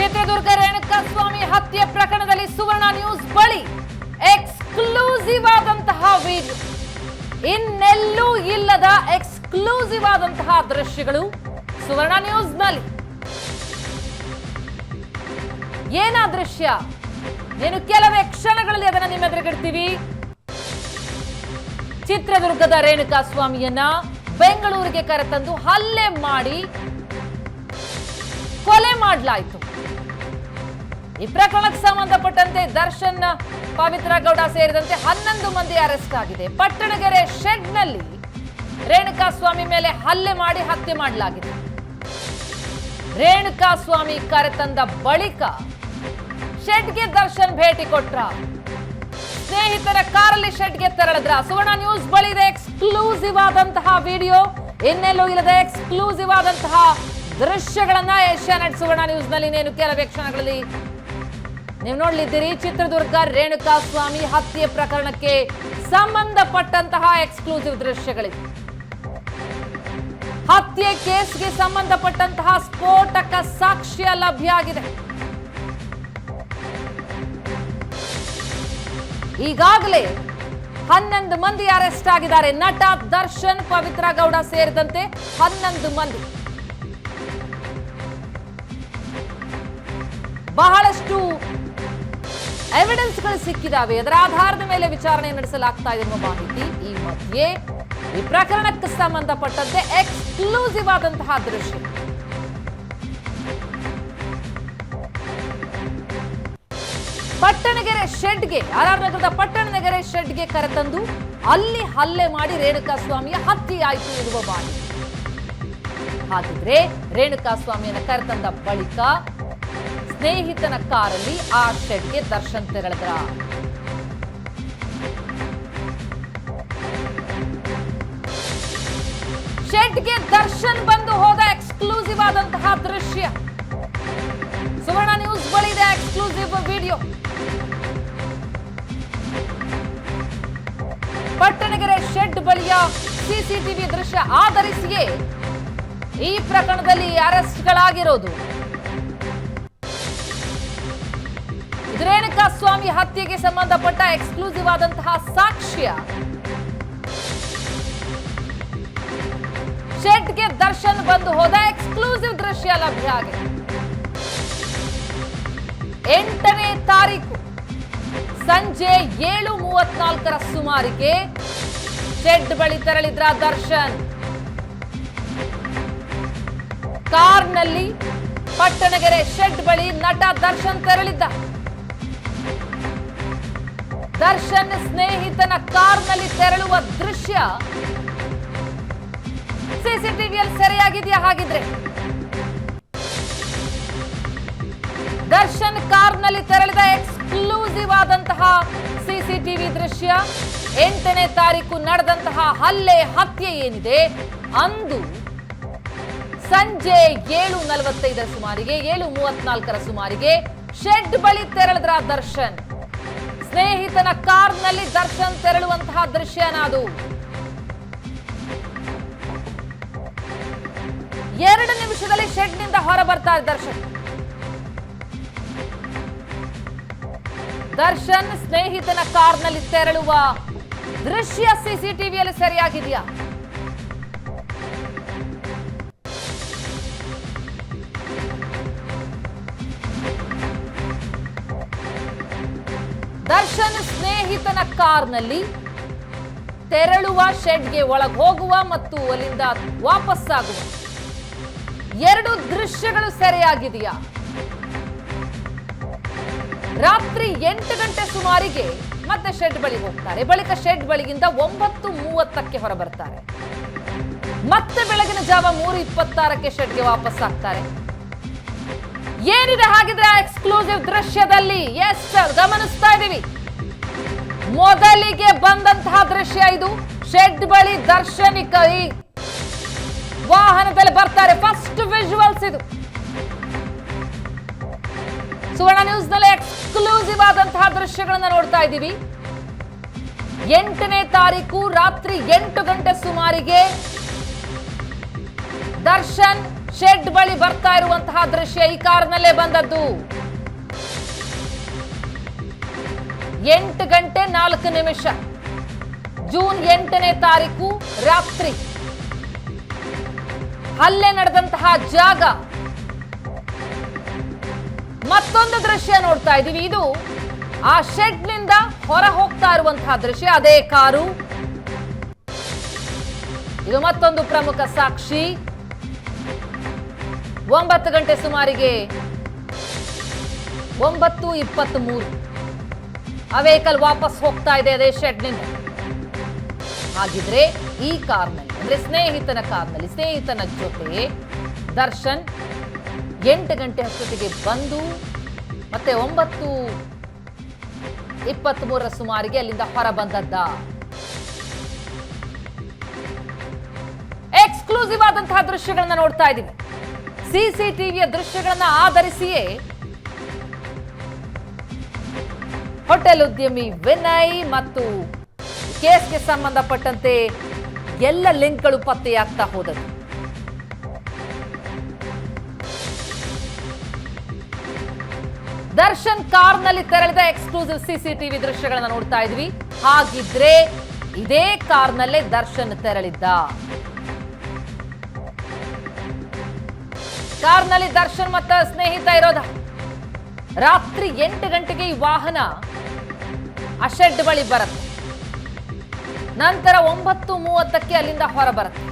ಚಿತ್ರದುರ್ಗ ರೇಣುಕಾಸ್ವಾಮಿ ಹತ್ಯೆ ಪ್ರಕರಣದಲ್ಲಿ ಸುವರ್ಣ ನ್ಯೂಸ್ ಬಳಿ ಎಕ್ಸ್ಕ್ಲೂಸಿವ್ ಆದಂತಹ ವಿಡಿಯೋ. ಇನ್ನೆಲ್ಲೂ ಇಲ್ಲದ ಎಕ್ಸ್ಕ್ಲೂಸಿವ್ ಆದಂತಹ ದೃಶ್ಯಗಳು ಸುವರ್ಣ ನ್ಯೂಸ್ನಲ್ಲಿ. ಏನ ದೃಶ್ಯ? ಏನು ಕೆಲವೇ ಕ್ಷಣಗಳಲ್ಲಿ ಅದನ್ನ ನಿಮ್ಮ ಎದುರುಗಿಡ್ತೀವಿ ಚಿತ್ರದುರ್ಗದ ರೇಣುಕಾ ಸ್ವಾಮಿಯನ್ನ ಬೆಂಗಳೂರಿಗೆ ಕರೆತಂದು ಹಲ್ಲೆ ಮಾಡಿ ಕೊಲೆ ಮಾಡಲಾಯಿತು. ಈ ಪ್ರಕರಣಕ್ಕೆ ಸಂಬಂಧಪಟ್ಟಂತೆ ದರ್ಶನ್, ಪವಿತ್ರ ಗೌಡ ಸೇರಿದಂತೆ ಹನ್ನೊಂದು ಮಂದಿ ಅರೆಸ್ಟ್ ಆಗಿದೆ. ಪಟ್ಟಣಗೆರೆ ಶೆಡ್ನಲ್ಲಿ ರೇಣುಕಾ ಸ್ವಾಮಿ ಮೇಲೆ ಹಲ್ಲೆ ಮಾಡಿ ಹತ್ಯೆ ಮಾಡಲಾಗಿದೆ. ರೇಣುಕಾ ಸ್ವಾಮಿ ಕರೆತಂದ ಬಳಿಕ ಶೆಡ್ಗೆ ದರ್ಶನ್ ಭೇಟಿ ಕೊಟ್ರ. ಸ್ನೇಹಿತರ ಕಾರಲ್ಲಿ ಶೆಡ್ಗೆ ತೆರಳಿದ್ರ. ಸುವರ್ಣ ನ್ಯೂಸ್ ಬಳಿ ಇದೆ ಎಕ್ಸ್ಕ್ಲೂಸಿವ್ ಆದಂತಹ ವಿಡಿಯೋ. ಇನ್ನೆಲ್ಲೂ ಇಲ್ಲದೆ ಎಕ್ಸ್ಕ್ಲೂಸಿವ್ ಆದಂತಹ ದೃಶ್ಯಗಳನ್ನ ಏಷ್ಯಾನೆಟ್ ಸುವರ್ಣ ನ್ಯೂಸ್ನಲ್ಲಿ ಇನ್ನೇನು ಕೆಲವೇ ಕ್ಷಣಗಳಲ್ಲಿ ನೀವು ನೋಡ್ಲಿದ್ದೀರಿ ಚಿತ್ರದುರ್ಗ ರೇಣುಕಾ ಸ್ವಾಮಿ ಹತ್ಯೆ ಪ್ರಕರಣಕ್ಕೆ ಸಂಬಂಧಪಟ್ಟಂತಹ ಎಕ್ಸ್ಕ್ಲೂಸಿವ್ ದೃಶ್ಯಗಳಿವೆ. ಹತ್ಯೆ ಕೇಸ್ಗೆ ಸಂಬಂಧಪಟ್ಟಂತಹ ಸ್ಫೋಟಕ ಸಾಕ್ಷ್ಯ ಲಭ್ಯ ಆಗಿದೆ. ಈಗಾಗಲೇ ಹನ್ನೊಂದು ಮಂದಿ ಅರೆಸ್ಟ್ ಆಗಿದ್ದಾರೆ. ನಟ ದರ್ಶನ್, ಪವಿತ್ರ ಗೌಡ ಸೇರಿದಂತೆ ಹನ್ನೊಂದು ಮಂದಿ. ಬಹಳಷ್ಟು ಎವಿಡೆನ್ಸ್ಗಳು ಸಿಕ್ಕಿದಾವೆ. ಅದರ ಆಧಾರದ ಮೇಲೆ ವಿಚಾರಣೆ ನಡೆಸಲಾಗ್ತಾ ಇದೆ ಎನ್ನುವ ಮಾಹಿತಿ ಈ ಮಧ್ಯೆ. ಈ ಪ್ರಕರಣಕ್ಕೆ ಸಂಬಂಧಪಟ್ಟಂತೆ ಎಕ್ಸ್ಕ್ಲೂಸಿವ್ ಆದಂತಹ ದೃಶ್ಯ. ಪಟ್ಟಣಗೆರೆ ಶೆಡ್ಗೆ, ಆರ್ ನಗರದ ಪಟ್ಟಣನಗೆರೆ ಶೆಡ್ಗೆ ಕರೆತಂದು ಅಲ್ಲಿ ಹಲ್ಲೆ ಮಾಡಿ ರೇಣುಕಾ ಸ್ವಾಮಿಯ ಹತ್ಯೆಯಾಯಿತು ಇರುವ ಮಾಹಿತಿ. ಹಾಗಿದ್ರೆ ರೇಣುಕಾ ಸ್ವಾಮಿಯನ್ನು ಕರೆತಂದ ಬಳಿಕ ಸ್ನೇಹಿತನ ಕಾರಲ್ಲಿ ಆ ಶೆಡ್ಗೆ ದರ್ಶನ್ ತೆರಳಿದ್ರ ಶೆಡ್ಗೆ ದರ್ಶನ್ ಬಂದು ಹೋದ ಎಕ್ಸ್ಕ್ಲೂಸಿವ್ ಆದಂತಹ ದೃಶ್ಯ. ಸುವರ್ಣ ನ್ಯೂಸ್ ಬಳಿ ಎಕ್ಸ್ಕ್ಲೂಸಿವ್ ವಿಡಿಯೋ. ಪಟ್ಟಣಗೆರೆ ಶೆಡ್ ಬಳಿಯ ಸಿಸಿಟಿವಿ ದೃಶ್ಯ ಆಧರಿಸಿಯೇ ಈ ಪ್ರಕರಣದಲ್ಲಿ ಅರೆಸ್ಟ್ಗಳಾಗಿರೋದು. ರೇಣುಕಾ ಸ್ವಾಮಿ ಹತ್ಯೆಗೆ ಸಂಬಂಧಪಟ್ಟ ಎಕ್ಸ್ಕ್ಲೂಸಿವ್ ಆದಂತಹ ಸಾಕ್ಷ್ಯ. ಶೆಡ್ಗೆ ದರ್ಶನ್ ಬಂದು ಹೋದ ಎಕ್ಸ್ಕ್ಲೂಸಿವ್ ದೃಶ್ಯ ಲಭ್ಯ ಆಗಿದೆ. ಎಂಟನೇ ತಾರೀಕು ಸಂಜೆ ಏಳು ಮೂವತ್ನಾಲ್ಕರ ಸುಮಾರಿಗೆ ಶೆಡ್ ಬಳಿ ತೆರಳಿದ್ರ ದರ್ಶನ್. ಕಾರ್ನಲ್ಲಿ ಪಟ್ಟಣಗೆರೆ ಶೆಡ್ ಬಳಿ ನಟ ದರ್ಶನ್ ತೆರಳಿದ್ದ. ದರ್ಶನ್ ಸ್ನೇಹಿತನ ಕಾರ್ನಲ್ಲಿ ತೆರಳುವ ದೃಶ್ಯ. ಸಿಸಿಟಿವಿಯಲ್ಲಿ ಸೆರೆಯಾಗಿದೆಯಾ ಹಾಗಿದ್ರೆ? ದರ್ಶನ್ ಕಾರ್ನಲ್ಲಿ ತೆರಳಿದ ಎಕ್ಸ್ಕ್ಲೂಸಿವ್ ಆದಂತಹ ಸಿಸಿಟಿವಿ ದೃಶ್ಯ. ಎಂಟನೇ ತಾರೀಕು ನಡೆದಂತಹ ಹಲ್ಲೆ ಹತ್ಯೆ ಏನಿದೆ? ಅಂದು ಸಂಜೆ ಏಳು ನಲವತ್ತೈದರ ಸುಮಾರಿಗೆ, ಏಳು ಮೂವತ್ನಾಲ್ಕರ ಸುಮಾರಿಗೆ ಶೆಡ್ ಬಳಿ ತೆರಳಿದ್ರ ದರ್ಶನ್? ಸ್ನೇಹಿತನ ಕಾರ್ನಲ್ಲಿ ದರ್ಶನ್ ತೆರಳುವಂತಹ ದೃಶ್ಯನ ಅದು ಎರಡು ನಿಮಿಷದಲ್ಲಿ ಶೆಡ್ನಿಂದ ಹೊರ ಬರ್ತಾರೆ ದರ್ಶನ್. ದರ್ಶನ್ ಸ್ನೇಹಿತನ ಕಾರ್ನಲ್ಲಿ ತೆರಳುವ ದೃಶ್ಯ ಸಿಸಿಟಿವಿಯಲ್ಲಿ ಸರಿಯಾಗಿದೆಯಾ? ಕಾರ್ನಲ್ಲಿ ತೆರಳುವ ಶೆಡ್ಗೆ ಹೋಗುವ ಮತ್ತು ಅಲ್ಲಿಂದ ವಾಪಸ್ಸಾಗುವ. ಎರಡು ದೃಶ್ಯಗಳು ಸೆರೆಯಾಗಿದೆಯಾ? ರಾತ್ರಿ ಎಂಟು ಗಂಟೆ ಸುಮಾರಿಗೆ ಮತ್ತೆ ಶೆಡ್ ಬಳಿ ಹೋಗ್ತಾರೆ. ಬಳಿಕ ಶೆಡ್ ಬಳಿಗಿಂದ ಒಂಬತ್ತು ಮೂವತ್ತಕ್ಕೆ ಹೊರಬರ್ತಾರೆ. ಮತ್ತೆ ಬೆಳಗಿನ ಜಾವ ಮೂರು ಇಪ್ಪತ್ತಾರಕ್ಕೆ ಶೆಡ್ಗೆ ವಾಪಸ್ ಆಗ್ತಾರೆ ಏನಿದೆ ಹಾಗಿದ್ರೆ ಎಕ್ಸ್ಕ್ಲೂಸಿವ್ ದೃಶ್ಯದಲ್ಲಿ? ಎಸ್ ಗಮನಿಸ್ತಾ ಇದೀವಿ ಮೊದಲಿಗೆ ಬಂದಂತಹ ದೃಶ್ಯ ಇದು. ಶೆಡ್ ಬಳಿ ದರ್ಶನಿಕ ಈ ವಾಹನದಲ್ಲಿ ಬರ್ತಾರೆ. ಫಸ್ಟ್ ವಿಜುವಲ್ಸ್ ಇದು. ಸುವರ್ಣ ನ್ಯೂಸ್ನಲ್ಲಿ ಎಕ್ಸ್ಕ್ಲೂಸಿವ್ ಆದಂತಹ ದೃಶ್ಯಗಳನ್ನ ನೋಡ್ತಾ ಇದ್ದೀವಿ. ಎಂಟನೇ ತಾರೀಕು ರಾತ್ರಿ ಎಂಟು ಗಂಟೆ ಸುಮಾರಿಗೆ ದರ್ಶನ್ ಶೆಡ್ ಬಳಿ ಬರ್ತಾ ಇರುವಂತಹ ದೃಶ್ಯ ಈ ಕಾರ್ನಲ್ಲೇ ಬಂದದ್ದು. ಎಂಟು ಗಂಟೆ ನಾಲ್ಕು ನಿಮಿಷ. ಜೂನ್ ಎಂಟನೇ ತಾರೀಕು ರಾತ್ರಿ. ಹಲ್ಲೆ ನಡೆದಂತಹ ಜಾಗ. ಮತ್ತೊಂದು ದೃಶ್ಯ ನೋಡ್ತಾ ಇದೀವಿ ಇದು ಆ ಶೆಡ್ನಿಂದ ಹೊರ ಹೋಗ್ತಾ ಇರುವಂತಹ ದೃಶ್ಯ. ಅದೇ ಕಾರು. ಇದು ಮತ್ತೊಂದು ಪ್ರಮುಖ ಸಾಕ್ಷಿ. ಒಂಬತ್ತು ಗಂಟೆ ಸುಮಾರಿಗೆ ಒಂಬತ್ತು ಇಪ್ಪತ್ತ್ ಮೂರು ಆ ವೆಹಿಕಲ್ ವಾಪಸ್ ಹೋಗ್ತಾ ಇದೆ, ಅದೇ ಶೆಡ್ನಿಂದ ಹಾಗಿದ್ರೆ ಈ ಕಾರ್ನಲ್ಲಿ, ಅಂದ್ರೆ ಸ್ನೇಹಿತನ ಕಾರ್ನಲ್ಲಿ, ಸ್ನೇಹಿತನ ಜೊತೆ ದರ್ಶನ್ ಎಂಟು ಗಂಟೆ ಹತ್ತೊತ್ತಿಗೆ ಬಂದು, ಮತ್ತೆ ಒಂಬತ್ತು ಇಪ್ಪತ್ತ್ ಮೂರರ ಸುಮಾರಿಗೆ ಅಲ್ಲಿಂದ ಹೊರ ಬಂದದ್ದ ಎಕ್ಸ್ಕ್ಲೂಸಿವ್ ಆದಂತಹ ದೃಶ್ಯಗಳನ್ನ ನೋಡ್ತಾ ಇದ್ದೀವಿ. ಸಿಸಿಟಿವಿಯ ದೃಶ್ಯಗಳನ್ನ ಆಧರಿಸಿಯೇ ಹೋಟೆಲ್ ಉದ್ಯಮಿ ವಿನಯ್ ಮತ್ತು ಕೇಸ್ಗೆ ಸಂಬಂಧಪಟ್ಟಂತೆ ಎಲ್ಲ ಲಿಂಕ್ಗಳು ಪತ್ತೆಯಾಗ್ತಾ ಹೋದವು. ದರ್ಶನ್ ಕಾರ್ನಲ್ಲಿ ತೆರಳಿದ ಎಕ್ಸ್ಕ್ಲೂಸಿವ್ ಸಿಸಿಟಿವಿ ದೃಶ್ಯಗಳನ್ನ ನೋಡ್ತಾ ಇದ್ವಿ. ಹಾಗಿದ್ರೆ ಇದೇ ಕಾರ್ನಲ್ಲೇ ದರ್ಶನ್ ತೆರಳಿದ್ದ. ಕಾರ್ನಲ್ಲಿ ದರ್ಶನ್ ಮತ್ತ ಸ್ನೇಹಿತ ಇರೋದ ರಾತ್ರಿ ಎಂಟು ಗಂಟೆಗೆ ಈ ವಾಹನ ಆ ಶೆಡ್ ಬಳಿ ಬರುತ್ತೆ. ನಂತರ ಒಂಬತ್ತು ಮೂವತ್ತಕ್ಕೆ ಅಲ್ಲಿಂದ ಹೊರ ಬರುತ್ತೆ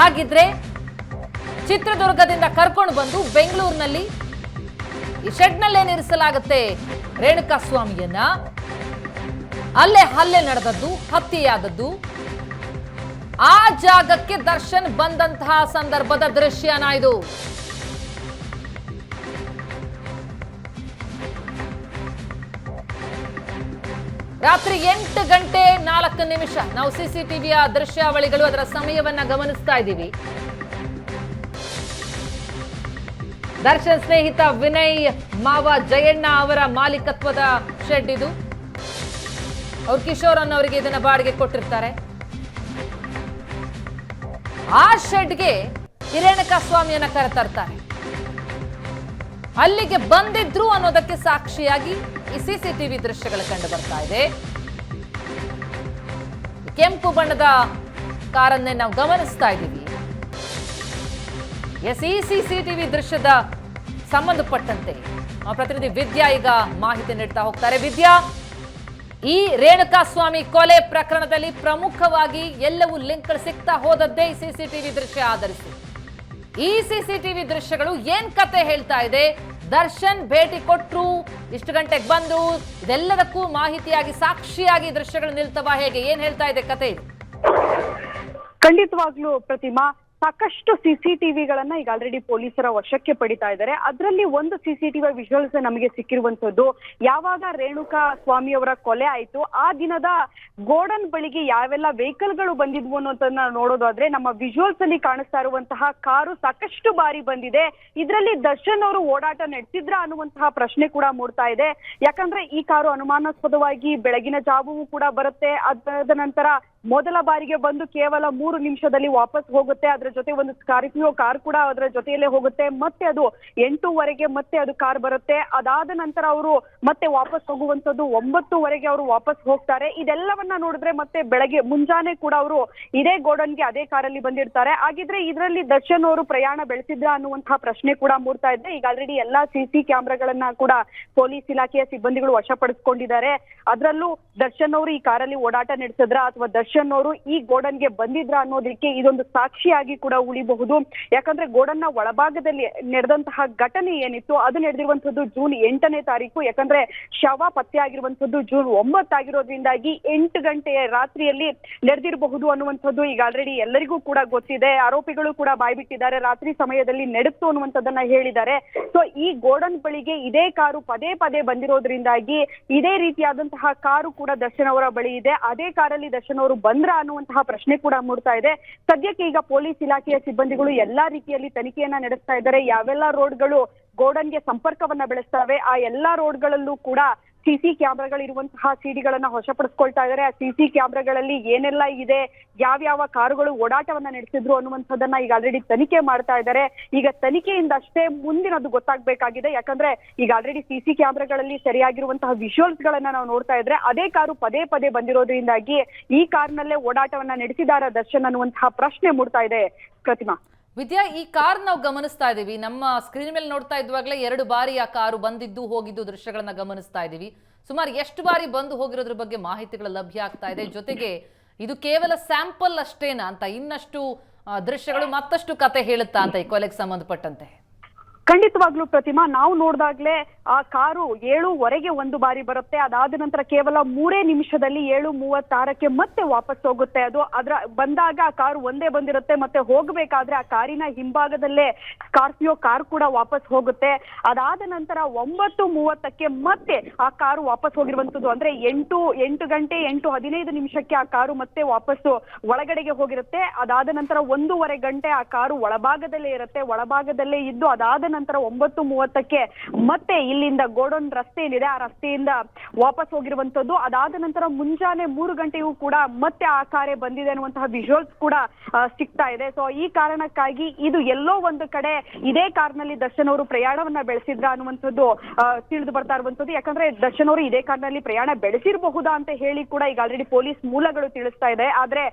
ಹಾಗಿದ್ರೆ ಚಿತ್ರದುರ್ಗದಿಂದ ಕರ್ಕೊಂಡು ಬಂದು ಬೆಂಗಳೂರಿನಲ್ಲಿ ಈ ಶೆಡ್ನಲ್ಲೇ ನಿಲ್ಲಿಸಲಾಗುತ್ತೆ ರೇಣುಕಾ ಸ್ವಾಮಿಯನ್ನ ಅಲ್ಲೇ ಹಲ್ಲೆ ನಡೆದದ್ದು, ಹತ್ಯೆಯಾದದ್ದು. ಆ ಜಾಗಕ್ಕೆ ದರ್ಶನ್ ಬಂದಂತಹ ಸಂದರ್ಭದ ದೃಶ್ಯನ ಇದು. ರಾತ್ರಿ ಎಂಟು ಗಂಟೆ ನಾಲ್ಕು ನಿಮಿಷ. ನಾವು ಸಿಸಿಟಿವಿಯ ದೃಶ್ಯಾವಳಿಗಳು ಅದರ ಸಮಯವನ್ನ ಗಮನಿಸ್ತಾ ಇದ್ದೀವಿ. ದರ್ಶನ್ ಸ್ನೇಹಿತ ವಿನಯ್ ಮಾವ ಜಯಣ್ಣ ಅವರ ಮಾಲೀಕತ್ವದ ಶೆಡ್ ಇದು. ಅವ್ರು ಕಿಶೋರ್ ಅನ್ನೋರಿಗೆ ಇದನ್ನ ಬಾಡಿಗೆ ಕೊಟ್ಟಿರ್ತಾರೆ. ಆ ಶೆಡ್ಗೆ ಹಿರೇಣಕ ಸ್ವಾಮಿಯನ್ನ ಕರೆತರ್ತಾರೆ. ಅಲ್ಲಿಗೆ ಬಂದಿದ್ರು ಅನ್ನೋದಕ್ಕೆ ಸಾಕ್ಷಿಯಾಗಿ ಈ ಸಿಸಿಟಿವಿ ದೃಶ್ಯಗಳು ಕಂಡು ಬರ್ತಾ ಇದೆ. ಕೆಂಪು ಬಣ್ಣದ ಕಾರನ್ನೇ ನಾವು ಗಮನಿಸ್ತಾ ಇದ್ದೀವಿ. ಎಸ್, ಈ ಸಿಸಿಟಿವಿ ದೃಶ್ಯದ ಸಂಬಂಧಪಟ್ಟಂತೆ ಪ್ರತಿನಿಧಿ ವಿದ್ಯಾ ಈಗ ಮಾಹಿತಿ ನೀಡ್ತಾ ಹೋಗ್ತಾರೆ. ವಿದ್ಯಾ ಈ ರೇಣುಕಾ ಸ್ವಾಮಿ ಕೊಲೆ ಪ್ರಕರಣದಲ್ಲಿ ಪ್ರಮುಖವಾಗಿ ಎಲ್ಲವೂ ಲಿಂಕ್ ಸಿಗ್ತಾ ಹೋದದ್ದೇ ಈ ಸಿಸಿಟಿವಿ ದೃಶ್ಯ ಆಧರಿಸಿ. ಈ ಸಿಸಿಟಿವಿ ದೃಶ್ಯಗಳು ಏನ್ ಕತೆ ಹೇಳ್ತಾ ಇದೆ? ದರ್ಶನ್ ಭೇಟಿ ಕೊಟ್ರು, ಇಷ್ಟು ಗಂಟೆಗೆ ಬಂದು, ಇದೆಲ್ಲದಕ್ಕೂ ಮಾಹಿತಿಯಾಗಿ, ಸಾಕ್ಷಿಯಾಗಿ ದೃಶ್ಯಗಳು ನಿಲ್ತವಾ ಹೇಗೆ? ಏನ್ ಹೇಳ್ತಾ ಇದೆ ಕತೆ? ಖಂಡಿತವಾಗ್ಲೂ ಪ್ರತಿಮಾ ಸಾಕಷ್ಟು ಸಿಸಿಟಿವಿಗಳನ್ನ ಈಗ ಆಲ್ರೆಡಿ ಪೊಲೀಸರ ವಶಕ್ಕೆ ಪಡಿತಾ ಇದ್ದಾರೆ. ಅದರಲ್ಲಿ ಒಂದು ಸಿಸಿಟಿವಿ ವಿಜುವಲ್ಸ್ ನಮಗೆ ಸಿಕ್ಕಿರುವಂತದ್ದು ಯಾವಾಗ ರೇಣುಕಾ ಸ್ವಾಮಿ ಅವರ ಕೊಲೆ ಆಯ್ತು, ಆ ದಿನದ ಗೋಡನ್ ಬಳಿಗೆ ಯಾವೆಲ್ಲ ವೆಹಿಕಲ್ಗಳು ಬಂದಿದ್ವು ಅನ್ನೋದನ್ನ ನೋಡೋದಾದ್ರೆ, ನಮ್ಮ ವಿಜುವಲ್ಸ್ ಅಲ್ಲಿ ಕಾಣಿಸ್ತಾ ಇರುವಂತಹ ಕಾರು ಸಾಕಷ್ಟು ಬಾರಿ ಬಂದಿದೆ. ಇದರಲ್ಲಿ ದರ್ಶನ್ ಅವರು ಓಡಾಟ ನಡೆಸಿದ್ರ ಅನ್ನುವಂತಹ ಪ್ರಶ್ನೆ ಕೂಡ ಮೂಡ್ತಾ ಇದೆ. ಯಾಕಂದ್ರೆ ಈ ಕಾರು ಅನುಮಾನಾಸ್ಪದವಾಗಿ ಬೆಳಗಿನ ಜಾವವೂ ಕೂಡ ಬರುತ್ತೆ. ಅದಾದ ನಂತರ ಮೊದಲ ಬಾರಿಗೆ ಬಂದು ಕೇವಲ ಮೂರು ನಿಮಿಷದಲ್ಲಿ ವಾಪಸ್ ಹೋಗುತ್ತೆ. ಅದರ ಜೊತೆ ಒಂದು ಸ್ಕಾರ್ಪಿಯೋ ಕಾರ್ ಕೂಡ ಅದರ ಜೊತೆಯಲ್ಲೇ ಹೋಗುತ್ತೆ. ಮತ್ತೆ ಅದು ಎಂಟೂವರೆಗೆ ಮತ್ತೆ ಅದು ಕಾರ್ ಬರುತ್ತೆ. ಅದಾದ ನಂತರ ಅವರು ಮತ್ತೆ ವಾಪಸ್ ಹೋಗುವಂತದ್ದು ಒಂಬತ್ತುವರೆಗೆ ಅವರು ವಾಪಸ್ ಹೋಗ್ತಾರೆ. ಇದೆಲ್ಲವನ್ನ ನೋಡಿದ್ರೆ ಮತ್ತೆ ಬೆಳಗ್ಗೆ ಮುಂಜಾನೆ ಕೂಡ ಅವರು ಇದೇ ಗೋಡನ್ಗೆ ಅದೇ ಕಾರಲ್ಲಿ ಬಂದಿರ್ತಾರೆ. ಹಾಗಿದ್ರೆ ಇದರಲ್ಲಿ ದರ್ಶನ್ ಅವರು ಪ್ರಯಾಣ ಬೆಳೆಸಿದ್ರ ಅನ್ನುವಂತಹ ಪ್ರಶ್ನೆ ಕೂಡ ಮೂಡ್ತಾ ಇದೆ. ಈಗ ಆಲ್ರೆಡಿ ಎಲ್ಲಾ ಸಿಸಿ ಕ್ಯಾಮ್ರಾಗಳನ್ನ ಕೂಡ ಪೊಲೀಸ್ ಇಲಾಖೆಯ ಸಿಬ್ಬಂದಿಗಳು ವಶಪಡಿಸ್ಕೊಂಡಿದ್ದಾರೆ. ಅದರಲ್ಲೂ ದರ್ಶನ್ ಅವರು ಈ ಕಾರಲ್ಲಿ ಓಡಾಟ ನಡೆಸಿದ್ರ ಅಥವಾ ದರ್ಶನ್ ಅವರು ಈ ಗೋಡನ್ಗೆ ಬಂದಿದ್ರ ಅನ್ನೋದಕ್ಕೆ ಇದೊಂದು ಸಾಕ್ಷಿಯಾಗಿ ಕೂಡ ಉಳಿಬಹುದು. ಯಾಕಂದ್ರೆ ಗೋಡನ್ನ ಒಳಭಾಗದಲ್ಲಿ ನಡೆದಂತಹ ಘಟನೆ ಏನಿತ್ತು ಅದು ನಡೆದಿರುವಂತದ್ದು ಜೂನ್ ಎಂಟನೇ ತಾರೀಕು. ಯಾಕಂದ್ರೆ ಶವ ಪತ್ತೆ ಆಗಿರುವಂತದ್ದು ಜೂನ್ ಒಂಬತ್ತಾಗಿರೋದ್ರಿಂದಾಗಿ ಎಂಟು ಗಂಟೆಯ ರಾತ್ರಿಯಲ್ಲಿ ನಡೆದಿರಬಹುದು ಅನ್ನುವಂಥದ್ದು ಈಗ ಆಲ್ರೆಡಿ ಎಲ್ಲರಿಗೂ ಕೂಡ ಗೊತ್ತಿದೆ. ಆರೋಪಿಗಳು ಕೂಡ ಬಾಯ್ಬಿಟ್ಟಿದ್ದಾರೆ. ರಾತ್ರಿ ಸಮಯದಲ್ಲಿ ನಡೆಸ್ತು ಅನ್ನುವಂಥದ್ದನ್ನ ಹೇಳಿದ್ದಾರೆ. ಸೊ ಈ ಗೋಡನ್ ಬಳಿಗೆ ಇದೇ ಕಾರು ಪದೇ ಪದೇ ಬಂದಿರೋದ್ರಿಂದಾಗಿ ಇದೇ ರೀತಿಯಾದಂತಹ ಕಾರು ಕೂಡ ದರ್ಶನ್ ಅವರ ಬಳಿ ಇದೆ. ಅದೇ ಕಾರಲ್ಲಿ ದರ್ಶನ್ ಅವರು ಬಂದ್ರ ಅನ್ನುವಂತಹ ಪ್ರಶ್ನೆ ಕೂಡ ಮೂಡ್ತಾ ಇದೆ. ಸದ್ಯಕ್ಕೆ ಈಗ ಪೊಲೀಸ್ ಇಲಾಖೆಯ ಸಿಬ್ಬಂದಿಗಳು ಎಲ್ಲಾ ರೀತಿಯಲ್ಲಿ ತನಿಖೆಯನ್ನ ನಡೆಸ್ತಾ ಇದ್ದಾರೆ. ಯಾವೆಲ್ಲ ರೋಡ್ಗಳು ಗೋಡನ್ಗೆ ಸಂಪರ್ಕವನ್ನ ಬೆಳೆಸ್ತವೆ, ಆ ಎಲ್ಲಾ ರೋಡ್ಗಳಲ್ಲೂ ಕೂಡ ಸಿಸಿ ಕ್ಯಾಮ್ರಾಗಳಿರುವಂತಹ ಸಿಡಿಗಳನ್ನ ವಶಪಡಿಸ್ಕೊಳ್ತಾ ಇದ್ದಾರೆ ಆ ಸಿಸಿ ಕ್ಯಾಮ್ರಾಗಳಲ್ಲಿ ಏನೆಲ್ಲ ಇದೆ, ಯಾವ್ಯಾವ ಕಾರುಗಳು ಓಡಾಟವನ್ನ ನಡೆಸಿದ್ರು ಅನ್ನುವಂಥದ್ದನ್ನ ಈಗ ಆಲ್ರೆಡಿ ತನಿಖೆ ಮಾಡ್ತಾ ಇದ್ದಾರೆ ಈಗ ತನಿಖೆಯಿಂದ ಅಷ್ಟೇ ಮುಂದಿನದು ಗೊತ್ತಾಗ್ಬೇಕಾಗಿದೆ. ಯಾಕಂದ್ರೆ ಈಗ ಆಲ್ರೆಡಿ ಸಿಸಿ ಕ್ಯಾಮ್ರಾಗಳಲ್ಲಿ ಸರಿಯಾಗಿರುವಂತಹ ವಿಜುವಲ್ಸ್ ಗಳನ್ನ ನಾವು ನೋಡ್ತಾ ಇದ್ರೆ ಅದೇ ಕಾರು ಪದೇ ಪದೇ ಬಂದಿರೋದ್ರಿಂದಾಗಿ ಈ ಕಾರ್ನಲ್ಲೇ ಓಡಾಟವನ್ನ ನಡೆಸಿದಾರ ದರ್ಶನ್ ಅನ್ನುವಂತಹ ಪ್ರಶ್ನೆ ಮೂಡ್ತಾ ಇದೆ. ಪ್ರತಿಮಾ. ವಿದ್ಯಾ, ಈ ಕಾರ್ ನಾವು ಗಮನಿಸ್ತಾ ಇದ್ದೀವಿ. ನಮ್ಮ ಸ್ಕ್ರೀನ್ ಮೇಲೆ ನೋಡ್ತಾ ಇದ್ವಾಗಲೇ ಎರಡು ಬಾರಿ ಆ ಕಾರು ಬಂದಿದ್ದು, ಹೋಗಿದ್ದು ದೃಶ್ಯಗಳನ್ನ ಗಮನಿಸ್ತಾ ಇದ್ದೀವಿ. ಸುಮಾರು ಎಷ್ಟು ಬಾರಿ ಬಂದು ಹೋಗಿರೋದ್ರ ಬಗ್ಗೆ ಮಾಹಿತಿಗಳು ಲಭ್ಯ ಆಗ್ತಾ ಇದೆ. ಜೊತೆಗೆ ಇದು ಕೇವಲ ಸ್ಯಾಂಪಲ್ ಅಷ್ಟೇನಾ ಅಂತ ಇನ್ನಷ್ಟು ದೃಶ್ಯಗಳು ಮತ್ತಷ್ಟು ಕತೆ ಹೇಳುತ್ತಾ ಅಂತ ಈ ಕೊಲೆಗೆ ಸಂಬಂಧಪಟ್ಟಂತೆ. ಖಂಡಿತವಾಗ್ಲೂ ಪ್ರತಿಮಾ, ನಾವು ನೋಡಿದಾಗ್ಲೇ ಆ ಕಾರು ಏಳುವರೆಗೆ ಒಂದು ಬಾರಿ ಬರುತ್ತೆ. ಅದಾದ ನಂತರ ಕೇವಲ ಮೂರೇ ನಿಮಿಷದಲ್ಲಿ ಏಳು ಮೂವತ್ತಾರಕ್ಕೆ ಮತ್ತೆ ವಾಪಸ್ ಹೋಗುತ್ತೆ. ಅದು ಅದ್ರ ಬಂದಾಗ ಆ ಕಾರು ಒಂದೇ ಬಂದಿರುತ್ತೆ. ಮತ್ತೆ ಹೋಗ್ಬೇಕಾದ್ರೆ ಆ ಕಾರಿನ ಹಿಂಭಾಗದಲ್ಲೇ ಸ್ಕಾರ್ಪಿಯೋ ಕಾರ್ ಕೂಡ ವಾಪಸ್ ಹೋಗುತ್ತೆ. ಅದಾದ ನಂತರ ಒಂಬತ್ತು ಮೂವತ್ತಕ್ಕೆ ಮತ್ತೆ ಆ ಕಾರು ವಾಪಸ್ ಹೋಗಿರುವಂತದ್ದು ಅಂದ್ರೆ ಎಂಟು ಎಂಟು ಗಂಟೆ, ಎಂಟು ಹದಿನೈದು ನಿಮಿಷಕ್ಕೆ ಆ ಕಾರು ಮತ್ತೆ ವಾಪಸ್ಸು ಒಳಗಡೆಗೆ ಹೋಗಿರುತ್ತೆ. ಅದಾದ ನಂತರ ಒಂದೂವರೆ ಗಂಟೆ ಆ ಕಾರು ಒಳಭಾಗದಲ್ಲೇ ಇರುತ್ತೆ. ಒಳಭಾಗದಲ್ಲೇ ಇದ್ದು ಅದಾದ ಒಂಬತ್ತು ಮೂವತ್ತಕ್ಕೆ ಮತ್ತೆ ಇಲ್ಲಿಂದ ಗೋಡೌನ್ ರಸ್ತೆ ಏನಿದೆ ಆ ರಸ್ತೆಯಿಂದ ವಾಪಸ್ ಹೋಗಿರುವಂತದ್ದು ಅದಾದ ನಂತರ ಮುಂಜಾನೆ ಮೂರು ಗಂಟೆಗೂ ಕೂಡ ಮತ್ತೆ ಆ ಕಾರೇ ಬಂದಿದೆ ಅನ್ನುವಂತಹ ವಿಜುವಲ್ಸ್ ಕೂಡ ಸಿಗ್ತಾ ಇದೆ. ಸೊ ಈ ಕಾರಣಕ್ಕಾಗಿ ಇದು ಎಲ್ಲೋ ಒಂದು ಕಡೆ ಇದೇ ಕಾರ್ನಲ್ಲಿ ದರ್ಶನ್ ಅವರು ಪ್ರಯಾಣವನ್ನ ಬೆಳೆಸಿದ್ರ ಅನ್ನುವಂಥದ್ದು ತಿಳಿದು ಬರ್ತಾ ಇರುವಂತದ್ದು ಯಾಕಂದ್ರೆ ದರ್ಶನ್ ಅವರು ಇದೇ ಕಾರ್ನಲ್ಲಿ ಪ್ರಯಾಣ ಬೆಳೆಸಿರಬಹುದಾ ಅಂತ ಹೇಳಿ ಕೂಡ ಈಗ ಆಲ್ರೆಡಿ ಪೊಲೀಸ್ ಮೂಲಗಳು ತಿಳಿಸ್ತಾ ಇದೆ. ಆದ್ರೆ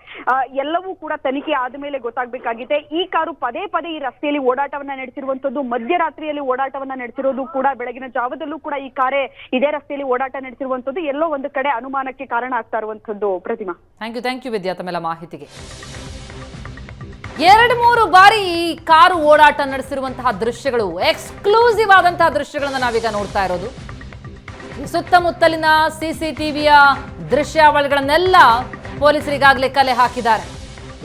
ಎಲ್ಲವೂ ಕೂಡ ತನಿಖೆ ಆದ್ಮೇಲೆ ಗೊತ್ತಾಗ್ಬೇಕಾಗಿದೆ. ಈ ಕಾರು ಪದೇ ಪದೇ ಈ ರಸ್ತೆಯಲ್ಲಿ ಓಡಾಟವನ್ನ ನಡೆಸಿರುವಂತದ್ದು ಮಧ್ಯರಾತ್ರಿಯಲ್ಲಿ ಓಡಾಟವನ್ನ ನಡೆಸಿರೋದು ಕೂಡ ಬೆಳಗಿನ ಜಾವದಲ್ಲೂ ಕೂಡ ಈ ಕಾರೆ ಇದೇ ರಸ್ತೆಯಲ್ಲಿ ಓಡಾಟ ನಡೆಸಿರುವಂತದ್ದು ಎಲ್ಲೋ ಒಂದು ಕಡೆ ಅನುಮಾನಕ್ಕೆ ಕಾರಣ ಆಗ್ತಾ ಇರುವಂತದ್ದು Pratima. Thank you thank you Vidya, ತಮ್ಮೆಲ್ಲ ಮಾಹಿತಿಗೆ. ಎರಡು ಮೂರು ಬಾರಿ ಈ ಕಾರು ಓಡಾಟ ನಡೆಸಿರುವಂತಹ ದೃಶ್ಯಗಳು ಎಕ್ಸ್ಕ್ಲೂಸಿವ್ ಆದಂತಹ ದೃಶ್ಯಗಳನ್ನ ನಾವೀಗ ನೋಡ್ತಾ ಇರೋದು. ಸುತ್ತಮುತ್ತಲಿನ ಸಿಸಿಟಿವಿಯ ದೃಶ್ಯಾವಳಿಗಳನ್ನೆಲ್ಲ ಪೊಲೀಸರಿಗಾಗಲೇ ಕಲೆ ಹಾಕಿದ್ದಾರೆ.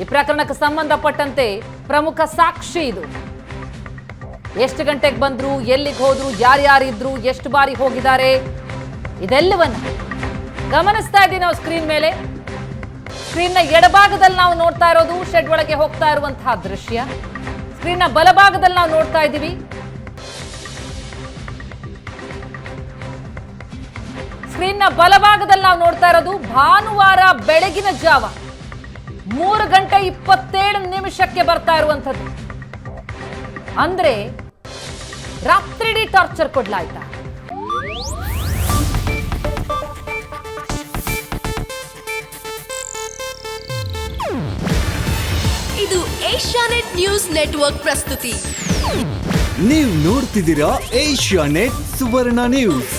ಈ ಪ್ರಕರಣಕ್ಕೆ ಸಂಬಂಧಪಟ್ಟಂತೆ ಪ್ರಮುಖ ಸಾಕ್ಷಿ ಇದು. ಎಷ್ಟು ಗಂಟೆಗೆ ಬಂದರು, ಎಲ್ಲಿಗೆ ಹೋದ್ರು ಯಾರ್ಯಾರಿದ್ರು ಎಷ್ಟು ಬಾರಿ ಹೋಗಿದ್ದಾರೆ, ಇದೆಲ್ಲವನ್ನು ಗಮನಿಸ್ತಾ ಇದ್ದೀವಿ ನಾವು ಸ್ಕ್ರೀನ್ ಮೇಲೆ. ಸ್ಕ್ರೀನ್ನ ಎಡಭಾಗದಲ್ಲಿ ನಾವು ನೋಡ್ತಾ ಇರೋದು ಶೆಡ್ ಒಳಗೆ ಹೋಗ್ತಾ ಇರುವಂತಹ ದೃಶ್ಯ. ಸ್ಕ್ರೀನ್ನ ಬಲಭಾಗದಲ್ಲಿ ನಾವು ನೋಡ್ತಾ ಇದ್ದೀವಿ. ಸ್ಕ್ರೀನ್ನ ಬಲಭಾಗದಲ್ಲಿ ನಾವು ನೋಡ್ತಾ ಇರೋದು ಭಾನುವಾರ ಬೆಳಗಿನ ಜಾವ. ಮೂರು ಗಂಟೆ ಇಪ್ಪತ್ತೇಳು ನಿಮಿಷಕ್ಕೆ ಬರ್ತಾ ಇರುವಂಥದ್ದು. ಅಂದ್ರೆ ರಾತ್ರಿಡೀ ಟಾರ್ಚರ್ ಕೊಡ್ಲಾಯ್ತಾ. ಇದು ಏಷ್ಯಾನೆಟ್ ನ್ಯೂಸ್ ನೆಟ್ವರ್ಕ್ ಪ್ರಸ್ತುತಿ. ನೀವು ನೋಡ್ತಿದ್ದೀರಾ ಏಷ್ಯಾ ನೆಟ್ ಸುವರ್ಣ ನ್ಯೂಸ್.